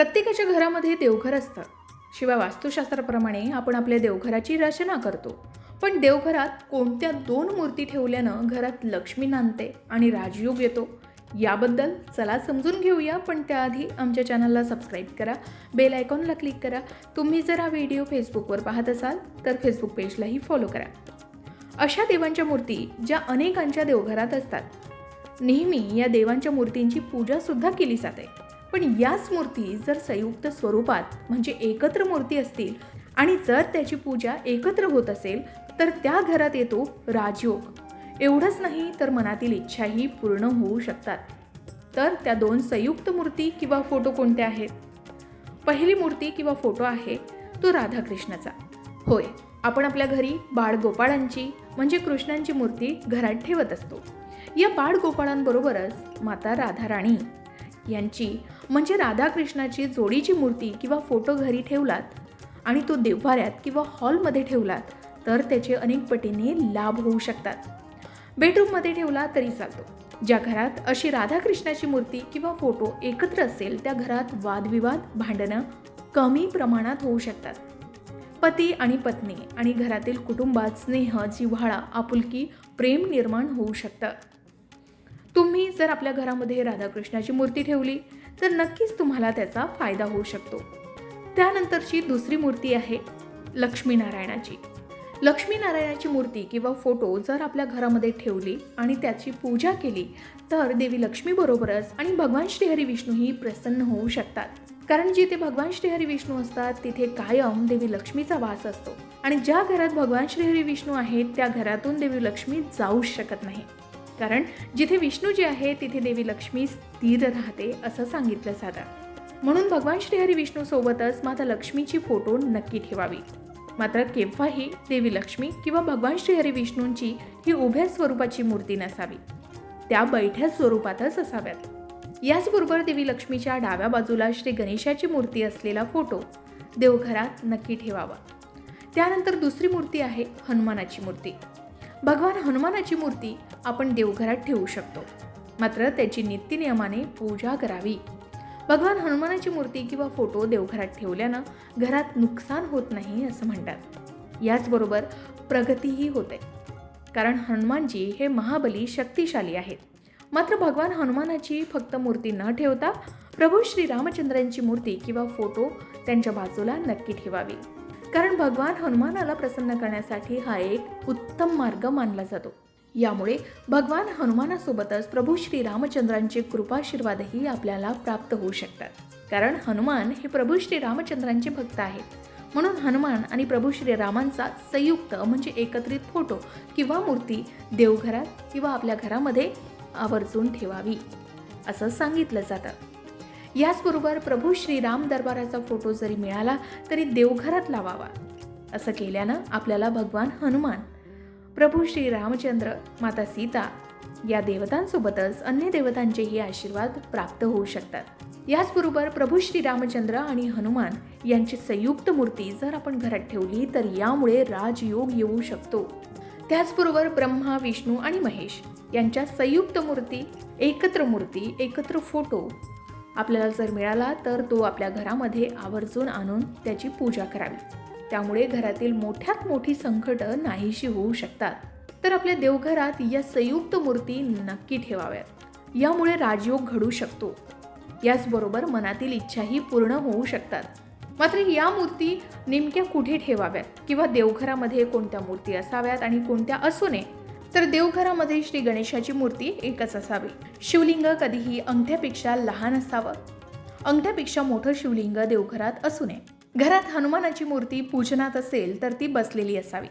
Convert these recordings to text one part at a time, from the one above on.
प्रत्येकाच्या घरामध्ये देवघर असतं. शिवाय वास्तुशास्त्राप्रमाणे आपण आपल्या देवघराची रचना करतो. पण देवघरात कोणत्या दोन मूर्ती ठेवल्यानं घरात लक्ष्मी नांदते आणि राजयोग येतो? याबद्दल चला समजून घेऊया पण त्याआधी आमच्या चॅनलला सबस्क्राईब करा बेल आयकॉनला क्लिक करा. तुम्ही जर हा व्हिडिओ फेसबुकवर पाहत असाल तर फेसबुक पेजलाही फॉलो करा. अशा देवांच्या मूर्ती ज्या अनेकांच्या देवघरात असतात. नेहमी या देवांच्या मूर्तींची पूजासुद्धा केली जाते. पण याच मूर्ती जर संयुक्त स्वरूपात म्हणजे एकत्र मूर्ती असतील आणि जर त्याची पूजा एकत्र होत असेल तर त्या घरात येतो राजयोग. एवढंच नाही तर मनातील इच्छाही पूर्ण होऊ शकतात. तर त्या दोन संयुक्त मूर्ती किंवा फोटो कोणत्या आहेत? पहिली मूर्ती किंवा फोटो आहे तो राधाकृष्णाचा. होय आपण आपल्या घरी बाळगोपाळांची म्हणजे कृष्णांची मूर्ती घरात ठेवत असतो. या बाळगोपाळांबरोबरच माता राधाराणी यांची म्हणजे राधाकृष्णाची जोडीची मूर्ती किंवा फोटो घरी ठेवलात आणि तो देव्हाऱ्यात किंवा हॉलमध्ये ठेवलात तर त्याचे अनेक पटीने लाभ होऊ शकतात. बेडरूममध्ये ठेवला तरी चालतो. ज्या घरात अशी राधाकृष्णाची मूर्ती किंवा फोटो एकत्र असेल त्या घरात वादविवाद भांडणं कमी प्रमाणात होऊ शकतात. पती आणि पत्नी आणि घरातील कुटुंबात स्नेह जिव्हाळा आपुलकी प्रेम निर्माण होऊ शकतं. तुम्ही जर आपल्या घरामध्ये राधाकृष्णाची मूर्ती ठेवली तर नक्कीच तुम्हाला त्याचा फायदा होऊ शकतो. त्यानंतरची दुसरी मूर्ती आहे लक्ष्मीनारायणाची. लक्ष्मीनारायणाची मूर्ती किंवा फोटो जर आपल्या घरामध्ये ठेवली आणि त्याची पूजा केली तर देवी लक्ष्मीबरोबरच आणि भगवान श्रीहरी विष्णूही प्रसन्न होऊ शकतात. कारण जिथे भगवान श्रीहरी विष्णू असतात तिथे कायम देवी लक्ष्मीचा वास असतो. आणि ज्या घरात भगवान श्रीहरी विष्णू आहेत त्या घरातून देवी लक्ष्मी जाऊच शकत नाही. कारण जिथे विष्णूजी आहे तिथे देवी लक्ष्मी स्थिर राहते असं सांगितलं जातं. म्हणून भगवान श्रीहरी विष्णू सोबतच माता लक्ष्मीची फोटो नक्की ठेवावी. मात्र केव्हाही देवी लक्ष्मी किंवा भगवान श्रीहरी विष्णूंची ही उभ्या स्वरूपाची मूर्ती नसावी. त्या बैठ्या स्वरूपातच असाव्यात. याचबरोबर देवी लक्ष्मीच्या डाव्या बाजूला श्री गणेशाची मूर्ती असलेला फोटो देवघरात नक्की ठेवावा. त्यानंतर दुसरी मूर्ती आहे हनुमानाची मूर्ती. भगवान हनुमानाची मूर्ती आपण देवघरात ठेवू शकतो. मात्र त्याची नित्यनियमाने पूजा करावी. भगवान हनुमानाची मूर्ती किंवा फोटो देवघरात ठेवल्यानं घरात नुकसान होत नाही असं म्हणतात. याचबरोबर प्रगतीही होते. कारण हनुमानजी हे महाबली शक्तिशाली आहेत. मात्र भगवान हनुमानाची फक्त मूर्ती न ठेवता प्रभू श्रीरामचंद्रांची मूर्ती किंवा फोटो त्यांच्या बाजूला नक्की ठेवावी. कारण भगवान हनुमानाला प्रसन्न करण्यासाठी हा एक उत्तम मार्ग मानला जातो. यामुळे भगवान हनुमानासोबतच प्रभू श्रीरामचंद्रांचे कृपाशीर्वादही आपल्याला प्राप्त होऊ शकतात. कारण हनुमान हे प्रभू श्रीरामचंद्रांचे भक्त आहेत. म्हणून हनुमान आणि प्रभू श्रीरामांचा संयुक्त म्हणजे एकत्रित फोटो किंवा मूर्ती देवघरात किंवा आपल्या घरामध्ये आवर्जून ठेवावी. असं सांगितलं जातं. याचबरोबर प्रभू श्रीराम दरबाराचा फोटो जरी मिळाला तरी देवघरात लावावा. असं केल्यानं आपल्याला भगवान हनुमान प्रभू श्री रामचंद्र माता सीता या देवतांसोबतच अन्य देवतांचेही आशीर्वाद प्राप्त होऊ शकतात. याचबरोबर प्रभू श्री रामचंद्र आणि हनुमान यांची संयुक्त मूर्ती जर आपण घरात ठेवली तर यामुळे राजयोग येऊ शकतो. त्याचबरोबर ब्रह्मा विष्णू आणि महेश यांच्या संयुक्त मूर्ती एकत्र मूर्ती एकत्र फोटो आपल्याला जर मिळाला तर तो आपल्या घरामध्ये आवर्जून आणून त्याची पूजा करावी. त्यामुळे घरातील मोठ्यात मोठी संकट नाहीशी होऊ शकतात. तर आपल्या देवघरात या संयुक्त मूर्ती नक्की ठेवाव्यात. यामुळे राजयोग घडू शकतो. याचबरोबर मनातील इच्छाही पूर्ण होऊ शकतात. मात्र या मूर्ती नेमक्या कुठे ठेवाव्यात? किंवा देवघरामध्ये कोणत्या मूर्ती असाव्यात आणि कोणत्या असू नये तर देवघरामध्ये श्री गणेशाची मूर्ती एकच असावी. शिवलिंग कधीही अंगठ्यापेक्षा लहान असावं. अंगठ्यापेक्षा मोठं शिवलिंग देवघरात असू नये. घरात हनुमानाची मूर्ती पूजनात असेल तर ती बसलेली असावी.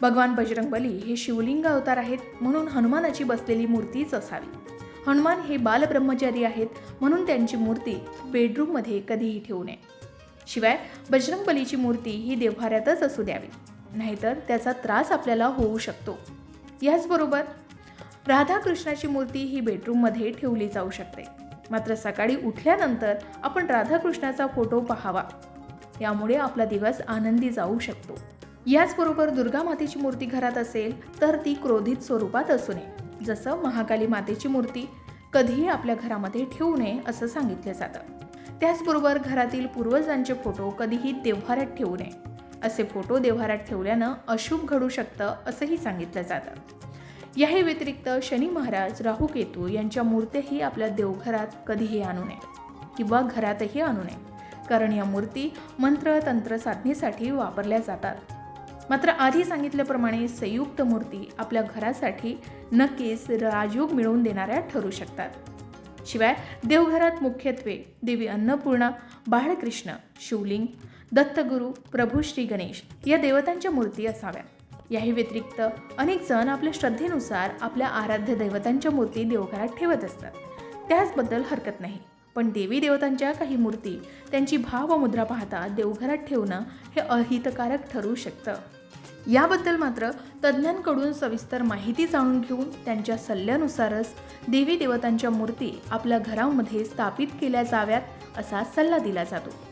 भगवान बजरंगबली हे शिवलिंग अवतार आहेत म्हणून हनुमानाची बसलेली मूर्तीच असावी. हनुमान हे बालब्रह्मचारी आहेत म्हणून त्यांची मूर्ती बेडरूममध्ये कधीही ठेवू नये. शिवाय बजरंगबलीची मूर्ती ही देवभाऱ्यातच असू द्यावी. नाहीतर त्याचा त्रास आपल्याला होऊ शकतो. याचबरोबर राधाकृष्णाची मूर्ती ही बेडरूममध्ये ठेवली जाऊ शकते. मात्र सकाळी उठल्यानंतर आपण राधाकृष्णाचा फोटो पाहावा. यामुळे आपला दिवस आनंदी जाऊ शकतो. याचबरोबर दुर्गा मातेची मूर्ती घरात असेल तर ती क्रोधित स्वरूपात असू नये. जसं महाकाली मातेची मूर्ती कधीही आपल्या घरामध्ये ठेवू नये असं सांगितलं जातं. त्याचबरोबर घरातील पूर्वजांचे फोटो कधीही देव्हाऱ्यात ठेवू नये. असे फोटो देव्हाऱ्यात ठेवल्यानं अशुभ घडू शकतं असंही सांगितलं जातं. याही व्यतिरिक्त शनी महाराज राहू केतू यांच्या मूर्त्याही आपल्या देवघरात कधीही आणू नये किंवा घरातही आणू नये. कारण या मूर्ती मंत्र तंत्र साधनेसाठी वापरल्या जातात. मात्र आधी सांगितल्याप्रमाणे संयुक्त मूर्ती आपल्या घरासाठी नक्कीच राजयोग मिळवून देणाऱ्या ठरू शकतात. शिवाय देवघरात मुख्यत्वे देवी अन्नपूर्णा बाळकृष्ण शिवलिंग दत्तगुरू प्रभू श्री गणेश या देवतांच्या मूर्ती असाव्या. याही व्यतिरिक्त अनेक जण आपल्या श्रद्धेनुसार आपल्या आराध्य दैवतांच्या मूर्ती देवघरात ठेवत असतात. त्याचबद्दल हरकत नाही. पण देवी देवतांच्या काही मूर्ती त्यांची भाव व मुद्रा पाहता देवघरात ठेवणं हे अहितकारक ठरू शकतं. याबद्दल मात्र तज्ज्ञांकडून सविस्तर माहिती जाणून घेऊन त्यांच्या सल्ल्यानुसारच देवी देवतांच्या मूर्ती आपल्या घरामध्ये स्थापित केल्या जाव्यात असा सल्ला दिला जातो.